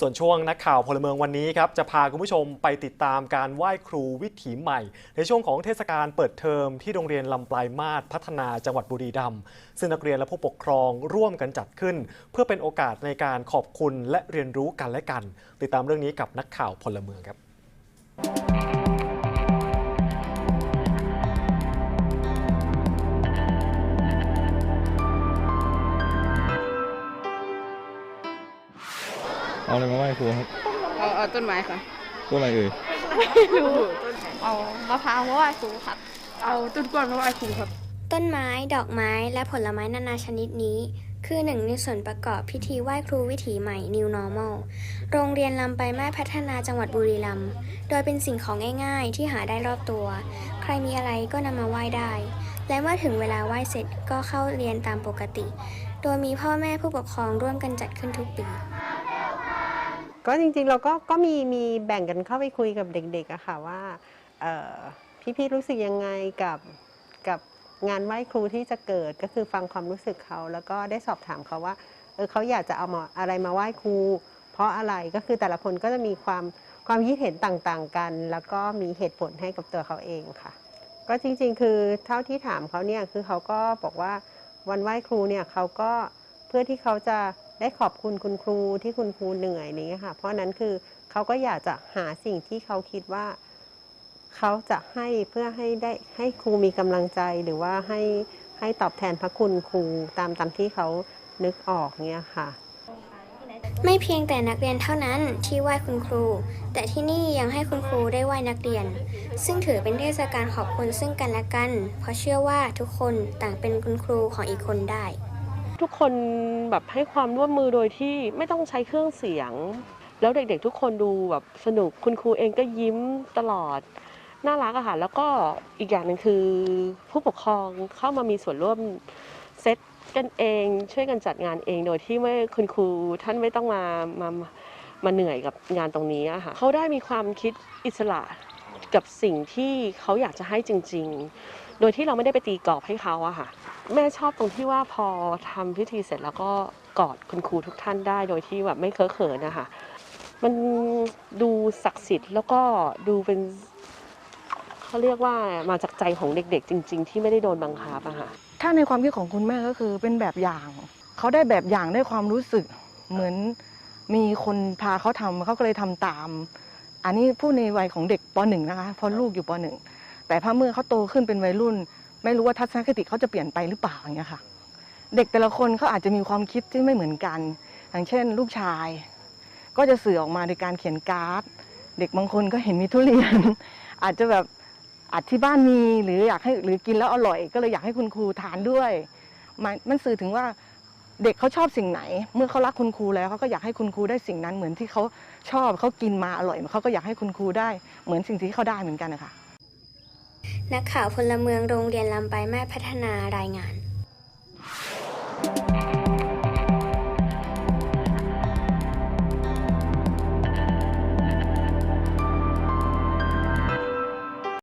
ส่วนช่วงนักข่าวพลเมืองวันนี้ครับจะพาคุณผู้ชมไปติดตามการไหว้ครูวิถีใหม่ ในช่วงของเทศกาลเปิดเทอมที่โรงเรียนลำปลายมาศพัฒนาจังหวัดบุรีรัมย์ซึ่งนักเรียนและผู้ปกครองร่วมกันจัดขึ้น เพื่อเป็นโอกาสในการขอบคุณและเรียนรู้กันและกัน ติดตามเรื่องนี้กับนักข่าวพลเมืองครับ เอาอะไรมาไหว้ครูครับเอาเอาต้นไม้ค่ะต้นอะไรเอ่ยเอามะพร้าวมาไหว้ครูครับเอาต้นกล้วยมาไหว้ครูครับ ต้นไม้ดอกไม้และผลไม้นานาชนิดนี้ คือหนึ่งในส่วนประกอบพิธีไหว้ครูวิถีใหม่ New Normal โรงเรียนลำไปลายมาศพัฒนาจังหวัดบุรีรัมย์โดยเป็นสิ่งของง่าย ๆ ที่หาได้รอบตัว ใครมีอะไรก็นำมาไหว้ได้ และเมื่อถึงเวลาไหว้เสร็จก็เข้าเรียนตามปกติ โดยมีพ่อแม่ผู้ปกครองร่วมกันจัดขึ้นทุกปี ก็จริงๆ เราก็ก็มีมีแบ่งกันเข้าไปคุยกับเด็กๆอะค่ะว่าพี่ๆรู้สึกยังไงกับกับงานไหว้ครูที่จะเกิดก็คือฟังความรู้สึกเขาแล้วก็ได้สอบถามเขาว่าเออเขาอยากจะเอามาอะไรมาไหว้ครู เพราะอะไรก็คือแต่ละคนก็จะมีความความคิดเห็นต่างๆกัน แล้วก็มีเหตุผลให้กับตัวเขาเองค่ะ ก็จริงๆ คือเท่าที่ถามเขาเนี่ยคือเขาก็บอกว่าวันไหว้ครูเนี่ยเขาก็เพื่อที่เขาจะ ได้ขอบคุณคุณครูที่คุณครูเหนื่อยอะไรเงี้ยค่ะ เพราะนั้นคือเขาก็อยากจะหาสิ่งที่เขาคิดว่าเขาจะให้เพื่อให้ได้ให้ครูมีกำลังใจหรือว่าให้ให้ตอบแทนพระคุณครูตามตามที่เขานึกออกเนี่ยค่ะ ไม่เพียงแต่นักเรียนเท่านั้นที่ไหว้คุณครู แต่ที่นี่ยังให้คุณครูได้ไหว้นักเรียน ซึ่งถือเป็นเทศกาลขอบคุณซึ่งกันและกัน เพราะเชื่อว่าทุกคนต่างเป็นคุณครูของอีกคนได้ ทุกคนแบบให้ความร่วมมือโดยที่ไม่ต้องใช้เครื่องเสียง แล้วเด็กๆทุกคนดูแบบสนุกคุณครูเองก็ยิ้มตลอดน่ารักอะค่ะแล้วก็อีกอย่างหนึ่งคือผู้ปกครองเข้ามามีส่วนร่วมเซตกันเองช่วยกันจัดงานเองโดยที่ไม่คุณครูท่านไม่ต้องมามามาเหนื่อยกับงานตรงนี้อะค่ะเขาได้มีความคิดอิสระ กับสิ่งที่เขาอยากจะให้จริง ๆ โดยที่เราไม่ได้ไปตีกรอบให้เขาอะค่ะ แม่ชอบตรงที่ว่าพอทำพิธีเสร็จแล้วก็กอดคุณครูทุกท่านได้ โดยที่แบบไม่เคอะเขินนะคะ มันดูศักดิ์สิทธิ์แล้วก็ดูเป็นเขาเรียกว่ามาจากใจของเด็ก ๆ จริง ๆ ที่ไม่ได้โดนบังคับอะค่ะ ถ้าในความคิดของคุณแม่ก็คือเป็นแบบอย่าง เขาได้แบบอย่างได้ความรู้สึกเหมือนมีคนพาเขาทำเขาก็เลยทำตาม อันนี้พูดในวัยของเด็กปหนึ่งนะคะเพราะลูกอยู่ปหนึ่งแต่พอเมื่อเขาโตขึ้นเป็นวัยรุ่น ไม่รู้ว่าทัศนคติเขาจะเปลี่ยนไปหรือเปล่าอย่างเงี้ยค่ะ เด็กแต่ละคนเขาอาจจะมีความคิดที่ไม่เหมือนกัน อย่างเช่น ลูกชาย ก็จะสื่อออกมาโดยการเขียนการ์ด เด็กบางคนก็เห็นมีทุเรียน อาจจะแบบอาจที่บ้านมีหรืออยากให้หรือกินแล้วอร่อย ก็เลยอยากให้คุณครูทานด้วย มันมันสื่อถึงว่า เด็กเขาชอบสิ่งไหน เมื่อเขารักคุณครูแล้วเขาก็อยากให้คุณครูได้สิ่งนั้นเหมือนที่เขาชอบเขากินมาอร่อยเขาก็อยากให้คุณครูได้เหมือนสิ่งที่เขาได้เหมือนกันนะคะนักข่าวพลเมืองโรงเรียนลำไปแม่พัฒนารายงาน